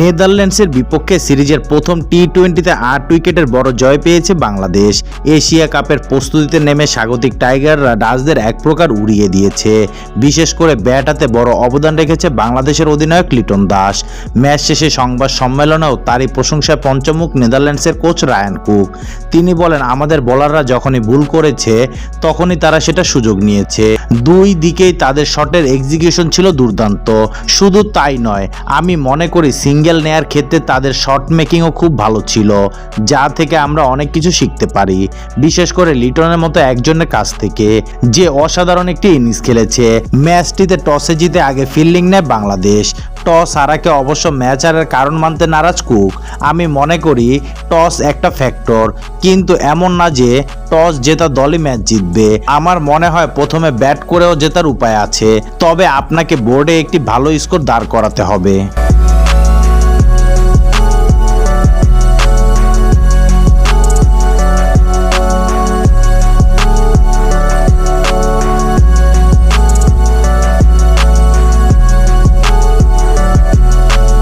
নেদারল্যান্ডসের বিপক্ষে সিরিজের প্রথম টি টোয়েন্টিতে আট উইকেটের বড় জয় পেয়েছে বাংলাদেশ। এশিয়া কাপের প্রস্তুতিতে নেমে স্বাগতিক টাইগাররা ডাচদের এক প্রকার উড়িয়ে দিয়েছে। বিশেষ করে ব্যাট হাতে বড় অবদান রেখেছে বাংলাদেশের অধিনায়ক লিটন দাস। ম্যাচ শেষে সংবাদ সম্মেলনেও তারই প্রশংসায় পঞ্চমুখ নেদারল্যান্ডসের কোচ রায়ান কুক। তিনি বলেন, আমাদের বোলাররা যখনই ভুল করেছে, তখনই তারা সেটা সুযোগ নিয়েছে। দুই দিকেই তাদের শটের এক্সিকিউশন ছিল দুর্দান্ত। শুধু তাই নয়, আমি মনে করি সিঙ্গেল নেয়ার ক্ষেত্রে তাদের শট মেকিংও খুব ভালো ছিল, যা থেকে আমরা অনেক কিছু শিখতে পারি, বিশেষ করে লিটনের মতো একজনের কাছ থেকে, যে অসাধারণ একটি ইনিংস খেলেছে। ম্যাচটিতে টসে জিতে আগে ফিল্ডিং নেয় বাংলাদেশ। টস হারাকে অবশ্য ম্যাচ হারার কারণ মানতে নারাজ কুক। আমি মনে করি টস একটা ফ্যাক্টর, কিন্তু এমন না যে টস জেতা দলই ম্যাচ জিতবে। আমার মনে হয় প্রথমে ব্যাট করেও জেতার উপায় আছে, তবে আপনাকে বোর্ডে একটি ভালো স্কোর দাঁড় করাতে হবে।